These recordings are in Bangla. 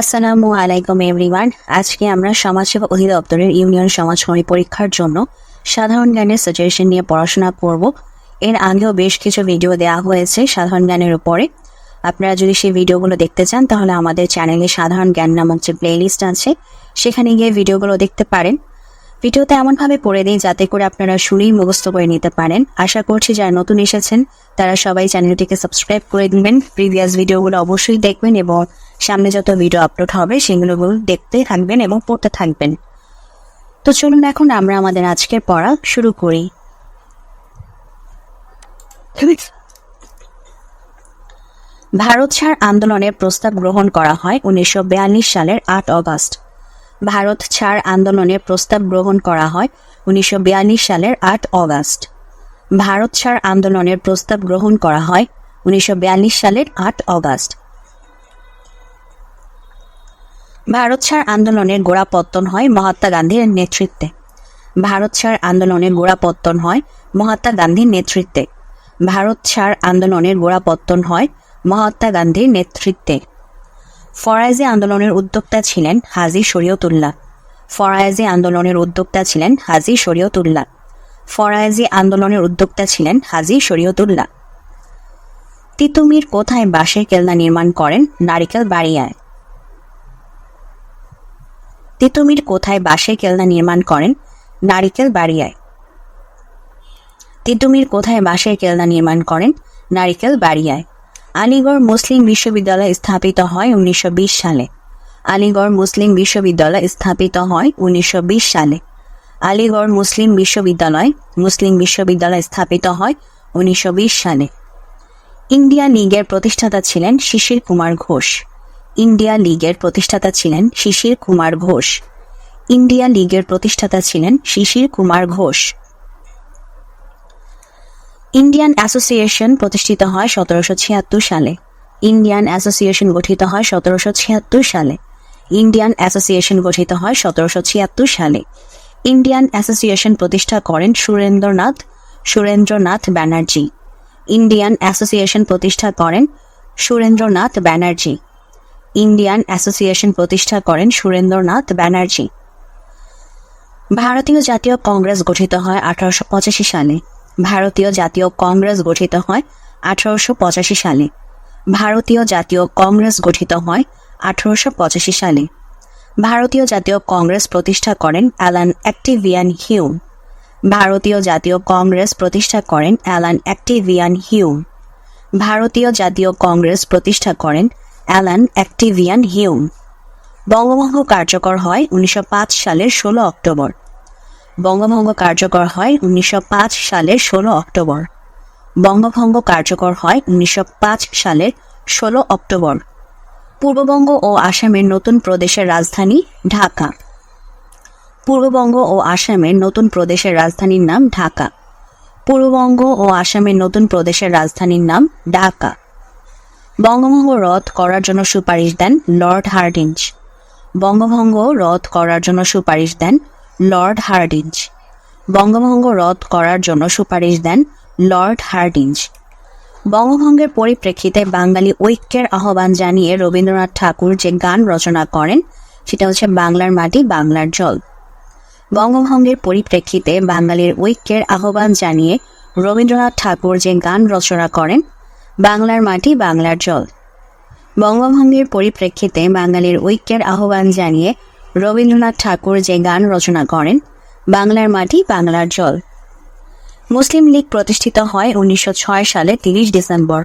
আসসালামু আলাইকুম এভরিওয়ান আজকে আমরা সমাজসেবা অধিদপ্তরের ইউনিয়ন সমাজকর্মী পরীক্ষার জন্য সাধারণ জ্ঞানের সাজেশন নিয়ে পড়াশোনা করব। এর আগেও বেশ কিছু ভিডিও দেওয়া হয়েছে সাধারণ জ্ঞানের উপরে। আপনারা যদি সেই ভিডিওগুলো দেখতে চান, তাহলে আমাদের চ্যানেলে সাধারণ জ্ঞান নামক যে প্লেলিস্ট আছে, সেখানে গিয়ে ভিডিওগুলো দেখতে পারেন। ভিডিওতে এমনভাবে পড়ে দিই যাতে করে আপনারা শুনেই মুখস্থ করে নিতে পারেন। আশা করছি যারা নতুন এসেছেন, তারা সবাই চ্যানেলটিকে সাবস্ক্রাইব করে দিবেন। প্রিভিয়াস ভিডিওগুলো অবশ্যই দেখবেন এবং সামনে যত ভিডিও আপলোড হবে, সেগুলো দেখতে থাকবেন এবং পড়তে থাকবেন। তো চলুন এখন আমরা আমাদের আজকের পড়া শুরু করি। ভারত ছাড় আন্দোলনের প্রস্তাব গ্রহণ করা হয় উনিশশো বিয়াল্লিশ সালের আট অগস্ট। ভারত ছাড় আন্দোলনের প্রস্তাব গ্রহণ করা হয় উনিশশো বিয়াল্লিশ সালের আট অগস্ট। ভারত ছাড় আন্দোলনের প্রস্তাব গ্রহণ করা হয় উনিশশো বিয়াল্লিশ সালের আট অগস্ট। ভারত ছাড় আন্দোলনের গোড়াপত্তন হয় মহাত্মা গান্ধীর নেতৃত্বে। ভারত ছাড় আন্দোলনের গোড়াপত্তন হয় মহাত্মা গান্ধীর নেতৃত্বে। ভারত ছাড় আন্দোলনের গোড়াপত্তন হয় মহাত্মা গান্ধীর নেতৃত্বে। ফরাইজি আন্দোলনের উদ্যোক্তা ছিলেন হাজি শরীয়তুল্লাহ। ফরাইজি আন্দোলনের উদ্যোক্তা ছিলেন হাজি শরীয়তুল্লাহ। ফরাইজি আন্দোলনের উদ্যোক্তা ছিলেন হাজি শরীয়তুল্লাহ। তিতুমির কোথায় বাঁশের কেলনা নির্মাণ করেন নারিকেল বাড়িয়ায়? তিতুমির কোথায় বাঁশের কেলনা নির্মাণ করেন নারিকেল বাড়িয়ায়? তিতুমির কোথায় বাঁশের কেলনা নির্মাণ করেন নারিকেল বাড়িয়ায়? আলিগড় মুসলিম বিশ্ববিদ্যালয় স্থাপিত হয় উনিশশো বিশ সালে। আলিগড় মুসলিম বিশ্ববিদ্যালয় স্থাপিত হয় উনিশশো বিশ সালে। আলিগড় মুসলিম বিশ্ববিদ্যালয় মুসলিম বিশ্ববিদ্যালয় স্থাপিত হয় উনিশশো বিশ সালে। ইন্ডিয়া লীগের প্রতিষ্ঠাতা ছিলেন শিশির কুমার ঘোষ। ইন্ডিয়া লীগের প্রতিষ্ঠাতা ছিলেন শিশির কুমার ঘোষ। ইন্ডিয়া লীগের প্রতিষ্ঠাতা ছিলেন শিশির কুমার ঘোষ। ইন্ডিয়ান অ্যাসোসিয়েশন প্রতিষ্ঠিত হয় সতেরোশো ছিয়াত্তর সালে। ইন্ডিয়ান অ্যাসোসিয়েশন গঠিত হয় সতেরোশো ছিয়াত্তর সালে। ইন্ডিয়ান অ্যাসোসিয়েশন গঠিত হয় সতেরোশো ছিয়াত্তর সালে। ইন্ডিয়ান অ্যাসোসিয়েশন প্রতিষ্ঠা করেন সুরেন্দ্রনাথ সুরেন্দ্রনাথ ব্যানার্জি। ইন্ডিয়ান অ্যাসোসিয়েশন প্রতিষ্ঠা করেন সুরেন্দ্রনাথ ব্যানার্জি। ইন্ডিয়ান অ্যাসোসিয়েশন প্রতিষ্ঠা করেন সুরেন্দ্রনাথ ব্যানার্জি। ভারতীয় জাতীয় কংগ্রেস গঠিত হয় আঠারোশো পঁচাশি সালে। ভারতীয় জাতীয় কংগ্রেস গঠিত হয় আঠারোশো পঁচাশি সালে। ভারতীয় জাতীয় কংগ্রেস গঠিত হয় আঠারোশো পঁচাশি সালে। ভারতীয় জাতীয় কংগ্রেস প্রতিষ্ঠা করেন অ্যালান অ্যাক্টিভিয়ান হিউম। ভারতীয় জাতীয় কংগ্রেস প্রতিষ্ঠা করেন অ্যালান অ্যাক্টিভিয়ান হিউম। ভারতীয় জাতীয় কংগ্রেস প্রতিষ্ঠা করেন অ্যালান অ্যাক্টিভিয়ান হিউম। বঙ্গভঙ্গ কার্যকর হয় উনিশশো পাঁচ সালের ষোলো অক্টোবর। বঙ্গভঙ্গ কার্যকর হয় উনিশশো পাঁচ সালের ষোলো অক্টোবর। বঙ্গভঙ্গ কার্যকর হয় উনিশশো পাঁচ সালের ষোলো অক্টোবর। পূর্ববঙ্গ ও আসামের নতুন প্রদেশের রাজধানী ঢাকা। পূর্ববঙ্গ ও আসামের নতুন প্রদেশের রাজধানীর নাম ঢাকা। পূর্ববঙ্গ ও আসামের নতুন প্রদেশের রাজধানীর নাম ঢাকা। বঙ্গভঙ্গ রদ করার জন্য সুপারিশ দেন লর্ড হার্ডিঞ্জ। বঙ্গভঙ্গ রদ করার জন্য সুপারিশ দেন লর্ড হার্ডিঞ্জ। বঙ্গভঙ্গ রদ করার জন্য সুপারিশ দেন লর্ড হার্ডিঞ্জ। বঙ্গভঙ্গের পরিপ্রেক্ষিতে বাঙালি ঐক্যের আহ্বান জানিয়ে রবীন্দ্রনাথ ঠাকুর যে গান রচনা করেন, সেটা হচ্ছে বাংলার মাটি, বাংলার জল। বঙ্গভঙ্গের পরিপ্রেক্ষিতে বাঙালির ঐক্যের আহ্বান জানিয়ে রবীন্দ্রনাথ ঠাকুর যে গান রচনা করেন, বাংলার মাটি, বাংলার জল। বঙ্গভঙ্গের পরিপ্রেক্ষিতে বাঙালির ঐক্যের আহ্বান জানিয়ে রবীন্দ্রনাথ ঠাকুর যে গান রচনা করেন, বাংলার মাটি বাংলার জল। মুসলিম লীগ প্রতিষ্ঠিত হয় উনিশশো ছয় সালে তিরিশ ডিসেম্বর।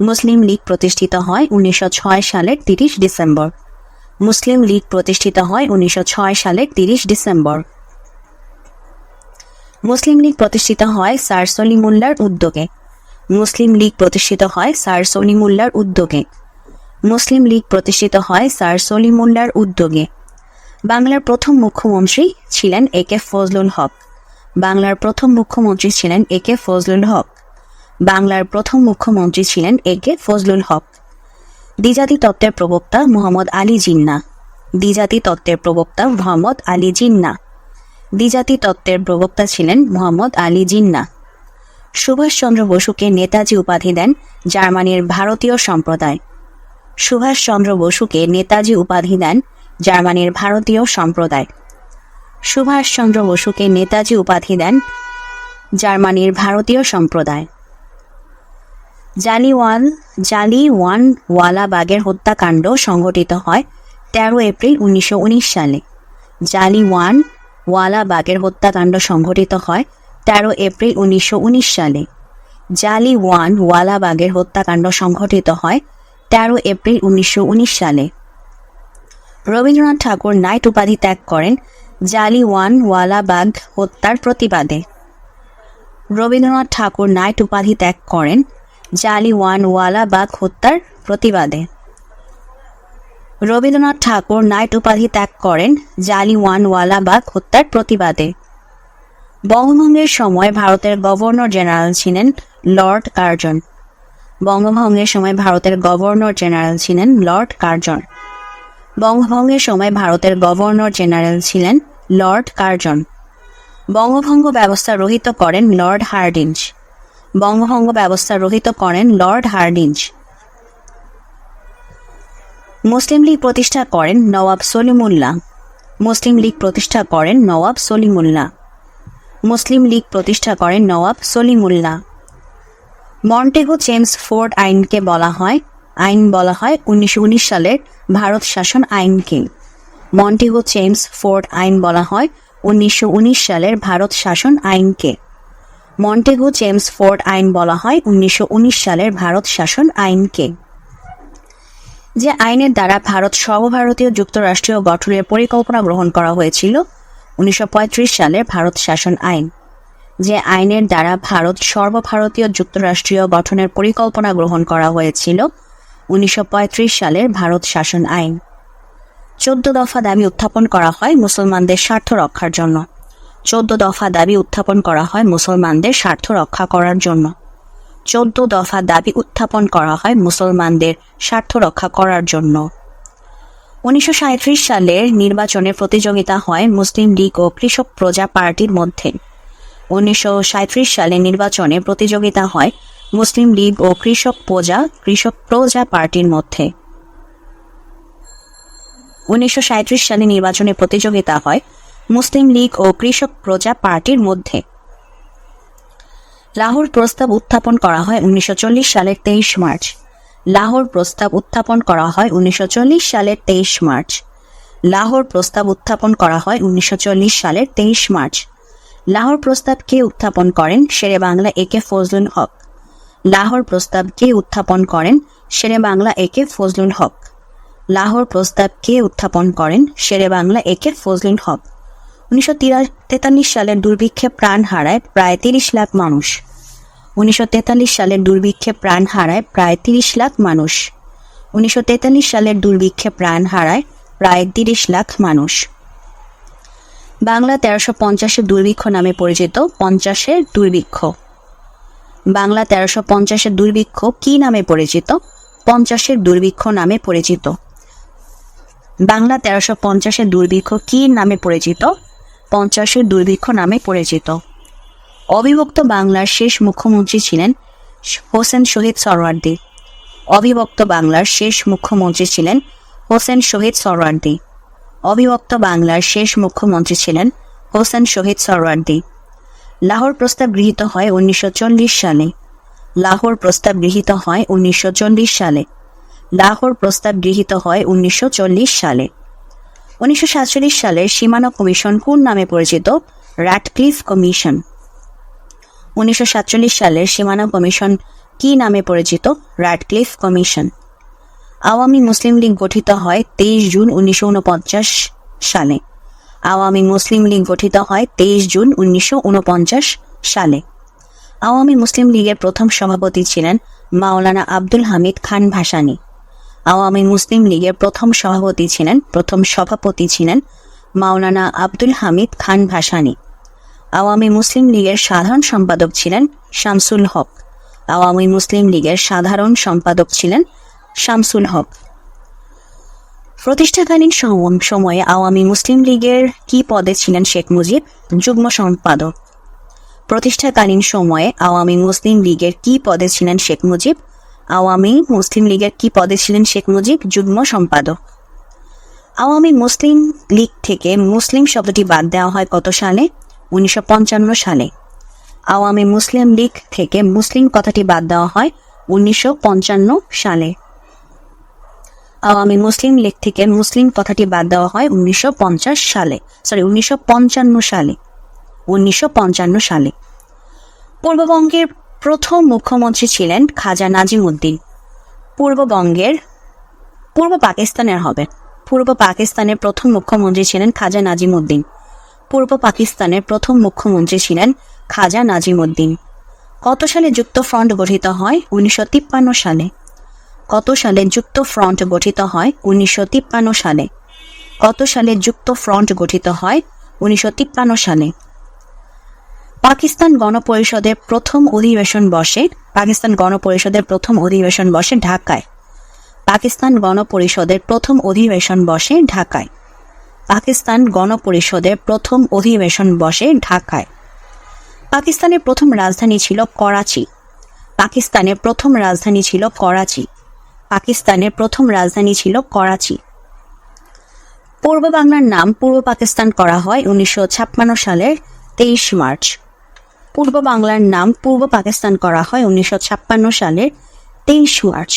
মুসলিম লীগ প্রতিষ্ঠিত হয় উনিশশো ছয় সালের তিরিশ ডিসেম্বর। মুসলিম লীগ প্রতিষ্ঠিত হয় উনিশশো ছয় সালের তিরিশ ডিসেম্বর। মুসলিম লীগ প্রতিষ্ঠিত হয় স্যার সলিমুল্লার উদ্যোগে। মুসলিম লীগ প্রতিষ্ঠিত হয় স্যার সলিমুল্লার উদ্যোগে। মুসলিম লীগ প্রতিষ্ঠিত হয় স্যার সলিমুল্লার উদ্যোগে। বাংলার প্রথম মুখ্যমন্ত্রী ছিলেন এ কে ফজলুল হক। বাংলার প্রথম মুখ্যমন্ত্রী ছিলেন এ কে ফজলুল হক। বাংলার প্রথম মুখ্যমন্ত্রী ছিলেন এ কে ফজলুল হক। দ্বিজাতি তত্ত্বের প্রবক্তা মোহাম্মদ আলী জিন্না। দ্বিজাতি তত্ত্বের প্রবক্তা মোহাম্মদ আলী জিন্না। দ্বিজাতি তত্ত্বের প্রবক্তা ছিলেন মোহাম্মদ আলী জিন্না। সুভাষচন্দ্র বসুকে নেতাজি উপাধি দেন জার্মানির ভারতীয় সম্প্রদায়। সুভাষচন্দ্র বসুকে নেতাজি উপাধি দেন জার্মানির ভারতীয় সম্প্রদায়। সুভাষচন্দ্র বসুকে নেতাজি উপাধি দেন জার্মানির ভারতীয় সম্প্রদায়। জালিওয়াল জালিওয়ান ওয়ালাবাগের হত্যাকাণ্ড সংঘটিত হয় তেরো এপ্রিল উনিশশো উনিশ সালে। জালিওয়ান ওয়ালাবাগের হত্যাকাণ্ড সংঘটিত হয় তেরো এপ্রিল উনিশশো উনিশ সালে। জালিওয়ান ওয়ালাবাগের হত্যাকাণ্ড সংঘটিত হয় তেরো এপ্রিল উনিশশো উনিশ সালে। রবীন্দ্রনাথ ঠাকুর নাইট উপাধি ত্যাগ করেন জালিওয়ান ওয়ালাবাগ হত্যার প্রতিবাদে। রবীন্দ্রনাথ ঠাকুর নাইট উপাধি ত্যাগ করেন জালিওয়ান ওয়ালাবাগ হত্যার প্রতিবাদে। রবীন্দ্রনাথ ঠাকুর নাইট উপাধি ত্যাগ করেন জালিওয়ান ওয়ালাবাগ হত্যার প্রতিবাদে। বঙ্গভঙ্গের সময় ভারতের গভর্নর জেনারেল ছিলেন লর্ড কার্জন। বঙ্গভঙ্গের সময় ভারতের গভর্নর জেনারেল ছিলেন লর্ড কার্জন। বঙ্গভঙ্গের সময় ভারতের গভর্নর জেনারেল ছিলেন লর্ড কার্জন। বঙ্গভঙ্গ ব্যবস্থা রহিত করেন লর্ড হার্ডিঞ্জ। বঙ্গভঙ্গ ব্যবস্থা রহিত করেন লর্ড হার্ডিঞ্জ। মুসলিম লীগ প্রতিষ্ঠা করেন নওয়াব সলিমুল্লাহ। মুসলিম লীগ প্রতিষ্ঠা করেন নওয়াব সলিমুল্লাহ। মুসলিম লীগ প্রতিষ্ঠা করেন Nawab Salimullah. Montagu Chelmsford আইনকে বলা হয় আইন বলা হয় উনিশশো উনিশ সালের ভারত শাসন আইনকে মন্টেগো চেমস ফোর্ড আইন বলা হয় উনিশশো উনিশ সালের ভারত শাসন আইনকে মন্টেগো চেমস ফোর্ড আইন বলা হয় উনিশশো উনিশ সালের ভারত শাসন আইনকে যে আইনের দ্বারা ভারত সর্বভারতীয় যুক্তরাষ্ট্রীয় গঠনের পরিকল্পনা গ্রহণ করা হয়েছিল উনিশশো পঁয়ত্রিশ সালের ভারত শাসন আইন। যে আইনের দ্বারা ভারত সর্বভারতীয় যুক্তরাষ্ট্রীয় গঠনের পরিকল্পনা গ্রহণ করা হয়েছিল উনিশশো সালের ভারত শাসন আইন। চোদ্দ দফা দাবি উত্থাপন করা হয় মুসলমানদের স্বার্থ রক্ষার জন্য। চোদ্দ দফা দাবি উত্থাপন করা হয় মুসলমানদের স্বার্থ রক্ষা করার জন্য। চোদ্দ দফা দাবি উত্থাপন করা হয় মুসলমানদের স্বার্থ রক্ষা করার জন্য। উনিশশো সাঁইত্রিশ সালের নির্বাচনে প্রতিযোগিতা হয় মুসলিম লীগ ও কৃষক প্রজা পার্টির মধ্যে। উনিশশো সালে নির্বাচনে প্রতিযোগিতা হয় মুসলিম লীগ ও কৃষক প্রজা কৃষক প্রজা পার্টির মধ্যে। উনিশশো সালে নির্বাচনে প্রতিযোগিতা হয় মুসলিম লীগ ও কৃষক প্রজা পার্টির মধ্যে। লাহোর প্রস্তাব উত্থাপন করা হয় উনিশশো চল্লিশ সালের তেইশ মার্চ। লাহোর প্রস্তাব উত্থাপন করা হয় উনিশশো চল্লিশ সালের তেইশ মার্চ। লাহোর প্রস্তাব উত্থাপন করা হয় উনিশশো সালের তেইশ মার্চ। লাহোর প্রস্তাব কে উত্থাপন করেন? শেরে বাংলা এ কে ফজলুল হক। লাহোর প্রস্তাব কে উত্থাপন করেন শেরে বাংলা এ কে ফজলুল হক। লাহোর প্রস্তাব কে উত্থাপন করেন শেরে বাংলা এ কে ফজলুল হক। উনিশশো তেতাল্লিশ সালের দুর্ভিক্ষে প্রাণ হারায় প্রায় তিরিশ লাখ মানুষ। উনিশশো তেতাল্লিশ সালের দুর্ভিক্ষে প্রাণ হারায় প্রায় তিরিশ লাখ মানুষ। উনিশশো তেতাল্লিশ সালের দুর্ভিক্ষে প্রাণ হারায় প্রায় তিরিশ লাখ মানুষ। বাংলা তেরোশো পঞ্চাশের দুর্ভিক্ষ নামে পরিচিত পঞ্চাশের দুর্ভিক্ষ। বাংলা তেরোশো পঞ্চাশের দুর্ভিক্ষ কি নামে পরিচিত? পঞ্চাশের দুর্ভিক্ষ নামে পরিচিত। বাংলা তেরোশো পঞ্চাশের দুর্ভিক্ষ কি নামে পরিচিত? পঞ্চাশের দুর্ভিক্ষ নামে পরিচিত। অবিভক্ত বাংলার শেষ মুখ্যমন্ত্রী ছিলেন হোসেন শহীদ সরওয়ার্দী। অবিভক্ত বাংলার শেষ মুখ্যমন্ত্রী ছিলেন হোসেন শহীদ সরওয়ার্দী। অবিভক্ত বাংলার শেষ মুখ্যমন্ত্রী ছিলেন হোসেন শহীদ সরওয়ার্দী। লাহোর প্রস্তাব গৃহীত হয় উনিশশো চল্লিশ সালে। লাহোর প্রস্তাব গৃহীত হয় উনিশশো চল্লিশ সালে। লাহোর প্রস্তাব গৃহীত হয় উনিশশো চল্লিশ সালে। উনিশশো সালের সীমানা কমিশন কোন নামে পরিচিত? Radcliffe commission. উনিশশো সালের সীমানা কমিশন কি নামে পরিচিত? Radcliffe commission. Awami Muslim League গঠিত হয় তেইশ জুন উনিশশো ঊনপঞ্চাশ সালে। আওয়ামী মুসলিম লীগ গঠিত হয় তেইশ জুন উনিশশো উনপঞ্চাশ সালে। আওয়ামী মুসলিম লীগের প্রথম সভাপতি ছিলেন মাওলানা আব্দুল হামিদ খান ভাসানী। আওয়ামী মুসলিম লীগের প্রথম সভাপতি ছিলেন, প্রথম সভাপতি ছিলেন মাওলানা আব্দুল হামিদ খান ভাসানী। আওয়ামী মুসলিম লীগের সাধারণ সম্পাদক ছিলেন শামসুল হক। আওয়ামী মুসলিম লীগের সাধারণ সম্পাদক ছিলেন শামসুল হক। প্রতিষ্ঠাকালীন সম- সময়ে আওয়ামী মুসলিম লীগের কি পদে ছিলেন শেখ মুজিব? যুগ্ম সম্পাদক। প্রতিষ্ঠাকালীন সময়ে আওয়ামী মুসলিম লীগের কি পদে ছিলেন শেখ মুজিব? আওয়ামী মুসলিম লীগের কি পদে ছিলেন শেখ মুজিব? যুগ্ম সম্পাদক। আওয়ামী মুসলিম লীগ থেকে মুসলিম শব্দটি বাদ দেওয়া হয় কত সালে? উনিশশো পঞ্চান্ন সালে। আওয়ামী মুসলিম লীগ থেকে মুসলিম কথাটি বাদ দেওয়া হয় উনিশশো পঞ্চান্ন সালে। আওয়ামী মুসলিম লীগ থেকে মুসলিম কথাটি বাদ দেওয়া হয় উনিশশো পঞ্চাশ সালে। সরি উনিশশো পঞ্চান্ন সালে। উনিশশো পঞ্চান্ন সালে। পূর্ববঙ্গের প্রথম মুখ্যমন্ত্রী ছিলেন খাজা নাজিম উদ্দিন পূর্ববঙ্গের, পূর্ব পাকিস্তানের হবে। পূর্ব পাকিস্তানের প্রথম মুখ্যমন্ত্রী ছিলেন খাজা নাজিম উদ্দিন পূর্ব পাকিস্তানের প্রথম মুখ্যমন্ত্রী ছিলেন খাজা নাজিম উদ্দিন কত সালে যুক্ত ফ্রন্ট গঠিত হয়? উনিশশো তিপ্পান্ন সালে। কত সালে যুক্ত ফ্রন্ট গঠিত হয়? উনিশশো তিপ্পান্ন সালে। কত সালে যুক্ত ফ্রন্ট গঠিত হয়? উনিশশো তিপ্পান্ন সালে। পাকিস্তান গণপরিষদের প্রথম অধিবেশন বসে, পাকিস্তান গণপরিষদের প্রথম অধিবেশন বসে ঢাকায়। পাকিস্তান গণপরিষদের প্রথম অধিবেশন বসে ঢাকায়। পাকিস্তান গণপরিষদের প্রথম অধিবেশন বসে ঢাকায়। পাকিস্তানের প্রথম রাজধানী ছিল করাচি। পাকিস্তানের প্রথম রাজধানী ছিল করাচি। পাকিস্তানের প্রথম রাজধানী ছিল করাচি। পূর্ব বাংলার নাম পূর্ব পাকিস্তান করা হয় উনিশশো ছাপ্পান্ন সালের তেইশ মার্চ। পূর্ব বাংলার নাম পূর্ব পাকিস্তান করা হয় উনিশশো ছাপ্পান্ন সালের তেইশ মার্চ।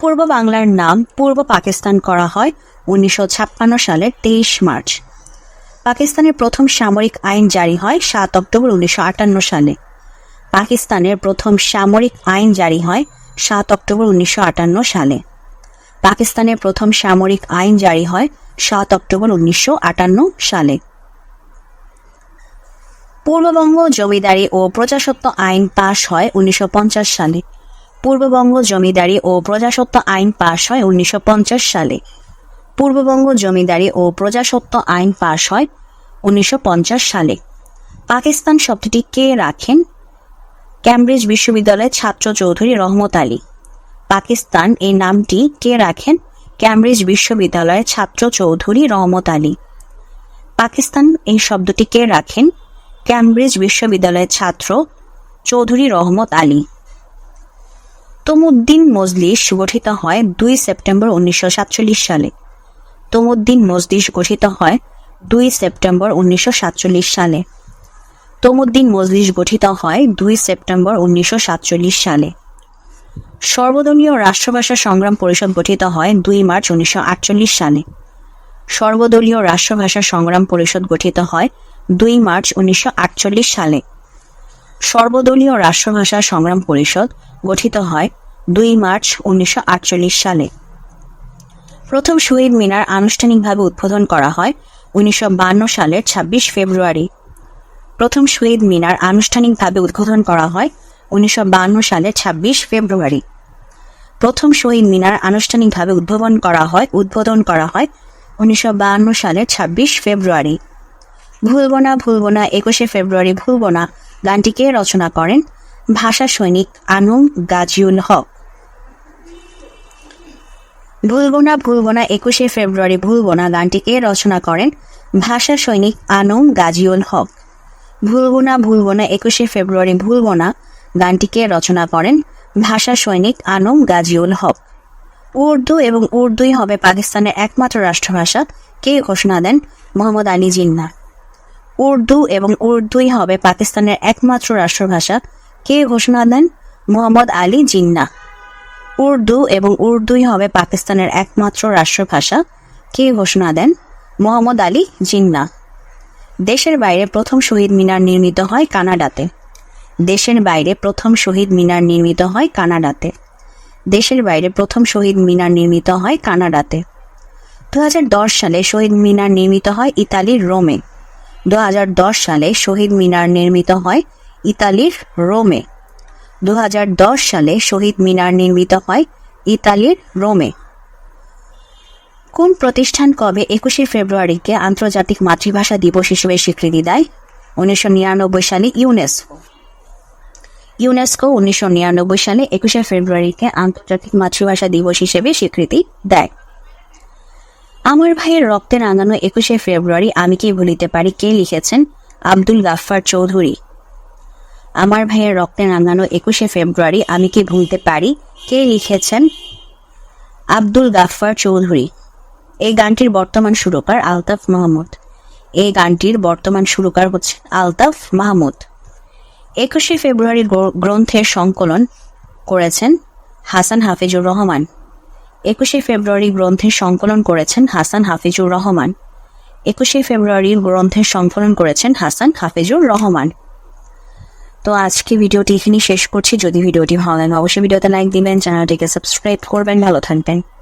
পূর্ব বাংলার নাম পূর্ব পাকিস্তান করা হয় উনিশশো ছাপ্পান্ন সালের তেইশ মার্চ। পাকিস্তানের প্রথম সামরিক আইন জারি হয় সাত অক্টোবর উনিশশো আটান্ন সালে। পাকিস্তানের প্রথম সামরিক আইন জারি হয় সাত অক্টোবর উনিশশো আটান্ন সালে। পাকিস্তানের প্রথম সামরিক আইন জারি হয় সাত অক্টোবর উনিশশো আটান্ন সালে। পূর্ববঙ্গ জমিদারি ও প্রজাসত্ব আইন পাশ হয় উনিশশো পঞ্চাশ সালে। পূর্ববঙ্গ জমিদারি ও প্রজাসত্ব আইন পাশ হয় উনিশশো পঞ্চাশ সালে। পূর্ববঙ্গ জমিদারি ও প্রজাসত্ব আইন পাশ হয় উনিশশো পঞ্চাশ সালে। পাকিস্তান শব্দটি কে রাখেন? ক্যামব্রিজ বিশ্ববিদ্যালয়ের ছাত্র চৌধুরী রহমত আলী। পাকিস্তান এই নামটি কে রাখেন? ক্যামব্রিজ বিশ্ববিদ্যালয়ের ছাত্র চৌধুরী রহমত আলী। পাকিস্তান এই শব্দটি কে রাখেন? ক্যামব্রিজ বিশ্ববিদ্যালয়ের ছাত্র চৌধুরী রহমত আলী। তমুদ্দিন মজলিস গঠিত হয় দুই সেপ্টেম্বর উনিশশো সাতচল্লিশ সালে। তমুদ্দিন মজলিস গঠিত হয় দুই সেপ্টেম্বর উনিশশো সাতচল্লিশ সালে। তমুদ্দিন মজলিস গঠিত হয় দুই সেপ্টেম্বর উনিশশো সাতচল্লিশ সালে। সর্বদলীয় রাষ্ট্রভাষা সংগ্রাম পরিষদ গঠিত হয় দুই মার্চ উনিশশো আটচল্লিশ সালে। সর্বদলীয় রাষ্ট্রভাষা সংগ্রাম পরিষদ গঠিত হয় দুই মার্চ উনিশশো আটচল্লিশ সালে। সর্বদলীয় রাষ্ট্রভাষা সংগ্রাম পরিষদ গঠিত হয় দুই মার্চ উনিশশো আটচল্লিশ সালে। প্রথম শহীদ মিনার আনুষ্ঠানিকভাবে উদ্বোধন করা হয় উনিশশো সালের ২৬ ফেব্রুয়ারি। প্রথম শহীদ মিনার আনুষ্ঠানিকভাবে উদ্বোধন করা হয় উনিশশো সালে ২৬ ফেব্রুয়ারি। প্রথম শহীদ মিনার আনুষ্ঠানিকভাবে উদ্বোধন করা হয়, উদ্বোধন করা হয় উনিশশো সালে ২৬ ফেব্রুয়ারি। ভুলব না ভুলব না একুশে ফেব্রুয়ারি ভুলব না গানটিকে রচনা করেন ভাষা সৈনিক আনুম গাজিউল হক। ভুলব না ভুলব না একুশে ফেব্রুয়ারি ভুলব না গানটিকে রচনা করেন ভাষা সৈনিক আনুম গাজিউল হক। ভুলব না ভুলব না, একুশে ফেব্রুয়ারি ভুলব না, গানটিকে রচনা করেন ভাষা সৈনিক আনম গাজিউল হক। উর্দু এবং উর্দুই হবে পাকিস্তানের একমাত্র রাষ্ট্রভাষা। কে ঘোষণা দেন? মোহাম্মদ আলী জিন্না উর্দু এবং উর্দুই হবে পাকিস্তানের একমাত্র রাষ্ট্রভাষা। কে ঘোষণা দেন? মোহাম্মদ আলী জিন্না উর্দু এবং উর্দুই হবে পাকিস্তানের একমাত্র রাষ্ট্রভাষা। কে ঘোষণা দেন? মোহাম্মদ আলী জিন্না দেশের বাইরে প্রথম শহীদ মিনার নির্মিত হয় কানাডাতে। দেশের বাইরে প্রথম শহীদ মিনার নির্মিত হয় কানাডাতে। দেশের বাইরে প্রথম শহীদ মিনার নির্মিত হয় কানাডাতে। দু হাজার দশ সালে শহীদ মিনার নির্মিত হয় ইতালির রোমে। দু হাজার দশ সালে শহীদ মিনার নির্মিত হয় ইতালির রোমে। দু হাজার দশ সালে শহীদ মিনার নির্মিত হয় ইতালির রোমে। কোন প্রতিষ্ঠান কবে একুশে ফেব্রুয়ারিকে আন্তর্জাতিক মাতৃভাষা দিবস হিসেবে স্বীকৃতি দেয়? উনিশশো নিরানব্বই সালে ইউনেস্কো। ইউনেস্কো উনিশশো নিরানব্বই সালে একুশে ফেব্রুয়ারিকে আন্তর্জাতিক মাতৃভাষা দিবস হিসেবে স্বীকৃতি দেয়। আমার ভাইয়ের রক্তে রাঙানো একুশে ফেব্রুয়ারি আমি কি ভুলিতে পারি? কে লিখেছেন? আব্দুল গাফফার চৌধুরী। আমার ভাইয়ের রক্তে রাঙানো একুশে ফেব্রুয়ারি আমি কি ভুলতে পারি? কে লিখেছেন? আব্দুল গাফফার চৌধুরী। এই গানটির বর্তমান সুরকার আলতাফ মাহমুদ। এই গানটির বর্তমান সুরকার হচ্ছে আলতাফ মাহমুদ। একুশে ফেব্রুয়ারি গ্রন্থের সংকলন করেছেন হাসান হাফিজুর রহমান। একুশে ফেব্রুয়ারি গ্রন্থের সংকলন করেছেন হাসান হাফিজুর রহমান। একুশে ফেব্রুয়ারি গ্রন্থের সংকলন করেছেন হাসান হাফিজুর রহমান। তো আজকে ভিডিওটি এখানেই শেষ করছি। যদি ভিডিওটি ভালো লাগে অবশ্যই ভিডিওতে লাইক দিবেন, চ্যানেলটিকে সাবস্ক্রাইব করবেন, ভালো থাকবেন।